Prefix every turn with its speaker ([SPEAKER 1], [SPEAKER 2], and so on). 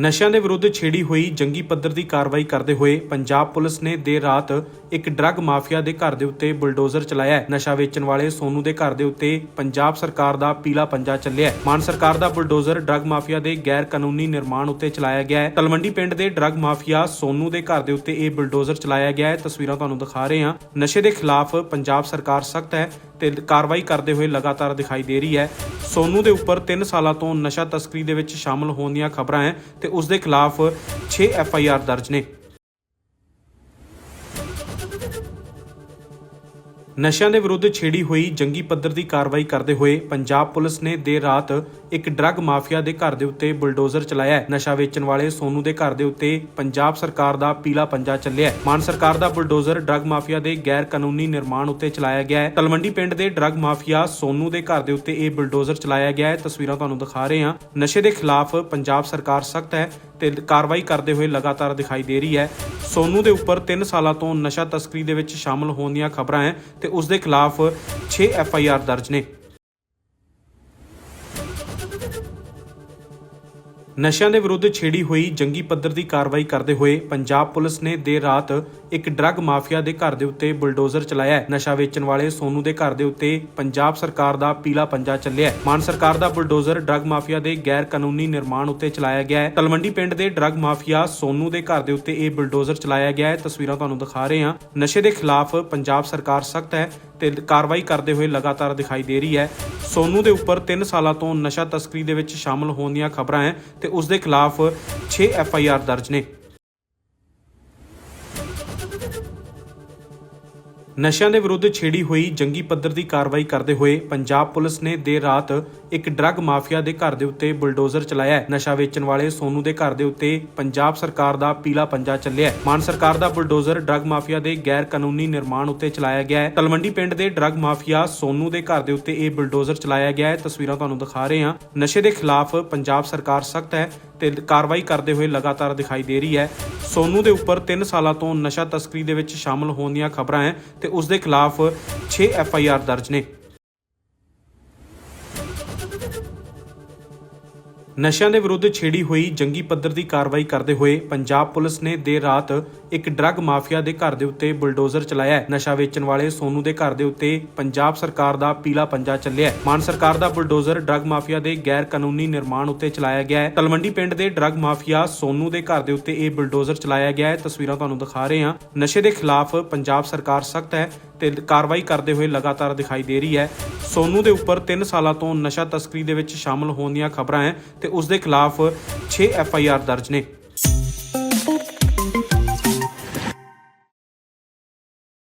[SPEAKER 1] ਨਸ਼ਿਆਂ ਦੇ ਵਿਰੁੱਧ ਛੇੜੀ ਹੋਈ ਜੰਗੀ ਪੱਧਰ ਦੀ ਕਾਰਵਾਈ ਕਰਦੇ ਹੋਏ ਪੰਜਾਬ ਪੁਲਿਸ ਨੇ ਦੇਰ ਰਾਤ ਇੱਕ ਡਰੱਗ ਮਾਫੀਆ ਦੇ ਘਰ ਦੇ ਉੱਤੇ ਬੁਲਡੋਜ਼ਰ ਚਲਾਇਆ ਨਸ਼ਾ ਵੇਚਣ ਵਾਲੇ ਸੋਨੂ ਦੇ ਘਰ ਦੇ ਉੱਤੇ ਪੰਜਾਬ ਸਰਕਾਰ ਦਾ ਪੀਲਾ ਪੰਜਾ ਚੱਲਿਆ ਮਾਨ ਸਰਕਾਰ ਦਾ ਬੁਲਡੋਜ਼ਰ ਡਰੱਗ ਮਾਫੀਆ ਦੇ ਗੈਰ ਕਾਨੂੰਨੀ ਨਿਰਮਾਣ ਉੱਤੇ ਚਲਾਇਆ ਗਿਆ ਹੈ। ਤਲਵੰਡੀ ਪਿੰਡ ਦੇ ਡਰੱਗ ਮਾਫੀਆ ਸੋਨੂ ਦੇ ਘਰ ਦੇ ਉੱਤੇ ਇਹ ਬੁਲਡੋਜ਼ਰ ਚਲਾਇਆ ਗਿਆ ਹੈ। ਤਸਵੀਰਾਂ ਤੁਹਾਨੂੰ ਦਿਖਾ ਰਹੇ ਹਾਂ। ਨਸ਼ੇ ਦੇ ਖਿਲਾਫ ਪੰਜਾਬ ਸਰਕਾਰ ਸਖਤ ਹੈ ਤੇ ਕਾਰਵਾਈ ਕਰਦੇ ਹੋਏ ਲਗਾਤਾਰ ਦਿਖਾਈ ਦੇ ਰਹੀ ਹੈ। ਸੋਨੂ ਦੇ ਉੱਪਰ 3 ਸਾਲਾਂ ਤੋਂ ਨਸ਼ਾ ਤਸਕਰੀ ਦੇ ਵਿੱਚ ਸ਼ਾਮਲ ਹੋਣ ਦੀਆਂ ਖਬਰਾਂ ਹੈ ਤੇ ਉਸ ਦੇ ਖਿਲਾਫ 6 ਐਫ ਆਈ ਆਰ ਦਰਜ ਨੇ। ਨਸ਼ਿਆਂ ਦੇ ਵਿਰੁੱਧ ਛੇੜੀ ਹੋਈ ਜੰਗੀ ਪੱਧਰ ਦੀ ਕਾਰਵਾਈ ਕਰਦੇ ਹੋਏ ਪੰਜਾਬ ਪੁਲਿਸ ਨੇ ਦੇਰ ਰਾਤ ਇੱਕ ਡਰੱਗ ਮਾਫੀਆ ਦੇ ਘਰ ਦੇ ਉੱਤੇ ਬੁਲਡੋਜ਼ਰ ਚਲਾਇਆ ਨਸ਼ਾ ਵੇਚਣ ਵਾਲੇ ਸੋਨੂ ਦੇ ਘਰ ਦੇ ਉੱਤੇ ਪੰਜਾਬ ਸਰਕਾਰ ਦਾ ਪੀਲਾ ਪੰਜਾ ਚੱਲਿਆ ਮਾਨ ਸਰਕਾਰ ਦਾ ਬੁਲਡੋਜ਼ਰ ਡਰੱਗ ਮਾਫੀਆ ਦੇ ਗੈਰ ਕਾਨੂੰਨੀ ਨਿਰਮਾਣ ਉੱਤੇ ਚਲਾਇਆ ਗਿਆ ਹੈ। ਤਲਵੰਡੀ ਪਿੰਡ ਦੇ ਡਰੱਗ ਮਾਫੀਆ ਸੋਨੂ ਦੇ ਘਰ ਦੇ ਉੱਤੇ ਇਹ ਬੁਲਡੋਜ਼ਰ ਚਲਾਇਆ ਗਿਆ ਹੈ। ਤਸਵੀਰਾਂ ਤੁਹਾਨੂੰ ਦਿਖਾ ਰਹੇ ਹਾਂ। ਨਸ਼ੇ ਦੇ ਖਿਲਾਫ ਪੰਜਾਬ ਸਰਕਾਰ ਸਖਤ ਹੈ। ਤੇ ਕਾਰਵਾਈ ਕਰਦੇ ਹੋਏ ਲਗਾਤਾਰ ਦਿਖਾਈ ਦੇ ਰਹੀ ਹੈ। ਸੋਨੂ ਦੇ ਉੱਪਰ 3 ਸਾਲਾਂ ਤੋਂ ਨਸ਼ਾ ਤਸਕਰੀ ਦੇ ਵਿੱਚ ਸ਼ਾਮਲ ਹੋਣ ਦੀਆਂ ਖਬਰਾਂ ਹੈ ਤੇ ਉਸ ਦੇ ਖਿਲਾਫ 6 ਐਫ ਆਈ ਆਰ ਦਰਜ ਨੇ। ਨਸ਼ਿਆਂ ਦੇ ਵਿਰੁੱਧ ਛੇੜੀ ਹੋਈ ਜੰਗੀ ਪੱਧਰ ਦੀ ਕਾਰਵਾਈ ਕਰਦੇ ਹੋਏ ਪੰਜਾਬ ਪੁਲਿਸ ਨੇ ਦੇਰ ਰਾਤ ਇੱਕ ਡਰੱਗ ਮਾਫੀਆ ਦੇ ਘਰ ਦੇ ਉੱਤੇ ਬੁਲਡੋਜ਼ਰ ਚਲਾਇਆ ਨਸ਼ਾ ਵੇਚਣ ਵਾਲੇ ਸੋਨੂ ਦੇ ਘਰ ਦੇ ਉੱਤੇ ਪੰਜਾਬ ਸਰਕਾਰ ਦਾ ਪੀਲਾ ਪੰਜਾ ਚੱਲਿਆ ਮਾਨ ਸਰਕਾਰ ਦਾ ਬੁਲਡੋਜ਼ਰ ਡਰੱਗ ਮਾਫੀਆ ਦੇ ਗੈਰ ਕਾਨੂੰਨੀ ਨਿਰਮਾਣ ਉੱਤੇ ਚਲਾਇਆ ਗਿਆ ਹੈ। ਤਲਵੰਡੀ ਪਿੰਡ ਦੇ ਡਰੱਗ ਮਾਫੀਆ ਸੋਨੂ ਦੇ ਘਰ ਦੇ ਉੱਤੇ ਇਹ ਬੁਲਡੋਜ਼ਰ ਚਲਾਇਆ ਗਿਆ ਹੈ। ਤਸਵੀਰਾਂ ਤੁਹਾਨੂੰ ਦਿਖਾ ਰਹੇ ਹਾਂ। ਨਸ਼ੇ ਦੇ ਖਿਲਾਫ ਪੰਜਾਬ ਸਰਕਾਰ ਸਖਤ ਹੈ। ਤੇ ਕਾਰਵਾਈ ਕਰਦੇ ਹੋਏ ਲਗਾਤਾਰ ਦਿਖਾਈ ਦੇ ਰਹੀ ਹੈ। ਸੋਨੂ ਦੇ ਉੱਪਰ 3 ਸਾਲਾਂ ਤੋਂ ਨਸ਼ਾ ਤਸਕਰੀ ਦੇ ਵਿੱਚ ਸ਼ਾਮਲ ਹੋਣ ਦੀਆਂ ਖਬਰਾਂ ਹੈ ਤੇ ਉਸ ਦੇ ਖਿਲਾਫ 6 ਐਫ ਆਈ ਆਰ ਦਰਜ ਨੇ। ਨਸ਼ਿਆਂ ਦੇ ਵਿਰੁੱਧ ਛੇੜੀ ਹੋਈ ਜੰਗੀ ਪੱਧਰ ਦੀ ਕਾਰਵਾਈ ਕਰਦੇ ਹੋਏ ਪੰਜਾਬ ਪੁਲਿਸ ਨੇ ਦੇਰ ਰਾਤ ਇੱਕ ਡਰੱਗ ਮਾਫੀਆ ਦੇ ਘਰ ਦੇ ਉੱਤੇ ਬੁਲਡੋਜ਼ਰ ਚਲਾਇਆ ਨਸ਼ਾ ਵੇਚਣ ਵਾਲੇ ਸੋਨੂ ਦੇ ਘਰ ਦੇ ਉੱਤੇ ਪੰਜਾਬ ਸਰਕਾਰ ਦਾ ਪੀਲਾ ਪੰਜਾ ਚੱਲਿਆ ਮਾਨ ਸਰਕਾਰ ਦਾ ਬੁਲਡੋਜ਼ਰ ਡਰੱਗ ਮਾਫੀਆ ਦੇ ਗੈਰ ਕਾਨੂੰਨੀ ਨਿਰਮਾਣ ਉੱਤੇ ਚਲਾਇਆ ਗਿਆ ਹੈ। ਤਲਵੰਡੀ ਪਿੰਡ ਦੇ ਡਰੱਗ ਮਾਫੀਆ ਸੋਨੂ ਦੇ ਘਰ ਦੇ ਉੱਤੇ ਇਹ ਬੁਲਡੋਜ਼ਰ ਚਲਾਇਆ ਗਿਆ ਹੈ। ਤਸਵੀਰਾਂ ਤੁਹਾਨੂੰ ਦਿਖਾ ਰਹੇ ਹਾਂ। ਨਸ਼ੇ ਦੇ ਖਿਲਾਫ ਪੰਜਾਬ ਸਰਕਾਰ ਸਖਤ ਹੈ ਤੇ ਕਾਰਵਾਈ ਕਰਦੇ ਹੋਏ ਲਗਾਤਾਰ ਦਿਖਾਈ ਦੇ ਰਹੀ ਹੈ। ਸੋਨੂ ਦੇ ਉੱਪਰ 3 ਸਾਲਾਂ ਤੋਂ ਨਸ਼ਾ ਤਸਕਰੀ ਦੇ ਵਿੱਚ ਸ਼ਾਮਲ ਹੋਣ ਦੀਆਂ ਖਬਰਾਂ ਹੈ ਤੇ ਉਸ ਦੇ ਖਿਲਾਫ 6 ਐਫ ਆਈ ਆਰ ਦਰਜ ਨੇ। ਨਸ਼ਿਆਂ ਦੇ ਵਿਰੁੱਧ ਛੇੜੀ ਹੋਈ ਜੰਗੀ ਪੱਧਰ ਦੀ ਕਾਰਵਾਈ ਕਰਦੇ ਹੋਏ ਪੰਜਾਬ ਪੁਲਿਸ ਨੇ ਦੇਰ ਰਾਤ ਇੱਕ ਡਰੱਗ ਮਾਫੀਆ ਦੇ ਘਰ ਦੇ ਉੱਤੇ ਬੁਲਡੋਜ਼ਰ ਚਲਾਇਆ ਨਸ਼ਾ ਵੇਚਣ ਵਾਲੇ ਸੋਨੂ ਦੇ ਘਰ ਦੇ ਉੱਤੇ ਪੰਜਾਬ ਸਰਕਾਰ ਦਾ ਪੀਲਾ ਪੰਜਾ ਚੱਲਿਆ ਮਾਨ ਸਰਕਾਰ ਦਾ ਬੁਲਡੋਜ਼ਰ ਡਰੱਗ ਮਾਫੀਆ ਦੇ ਗੈਰ ਕਾਨੂੰਨੀ ਨਿਰਮਾਣ ਉੱਤੇ ਚਲਾਇਆ ਗਿਆ ਹੈ। ਤਲਵੰਡੀ ਪਿੰਡ ਦੇ ਡਰੱਗ ਮਾਫੀਆ ਸੋਨੂ ਦੇ ਘਰ ਦੇ ਉੱਤੇ ਇਹ ਬੁਲਡੋਜ਼ਰ ਚਲਾਇਆ ਗਿਆ ਹੈ। ਤਸਵੀਰਾਂ ਤੁਹਾਨੂੰ ਦਿਖਾ ਰਹੇ ਹਾਂ। ਨਸ਼ੇ ਦੇ ਖਿਲਾਫ ਪੰਜਾਬ ਸਰਕਾਰ ਸਖਤ ਹੈ ਤੇ ਕਾਰਵਾਈ ਕਰਦੇ ਹੋਏ ਲਗਾਤਾਰ ਦਿਖਾਈ ਦੇ ਰਹੀ ਹੈ। ਸੋਨੂ ਦੇ ਉੱਪਰ 3 ਸਾਲਾਂ ਤੋਂ ਨਸ਼ਾ ਤਸਕਰੀ ਦੇ ਵਿੱਚ ਸ਼ਾਮਲ ਹੋਣ ਦੀਆਂ ਖਬਰਾਂ ਹੈ ਤੇ ਉਸ ਦੇ ਖਿਲਾਫ 6 ਐਫ ਆਈ ਆਰ ਦਰਜ ਨੇ।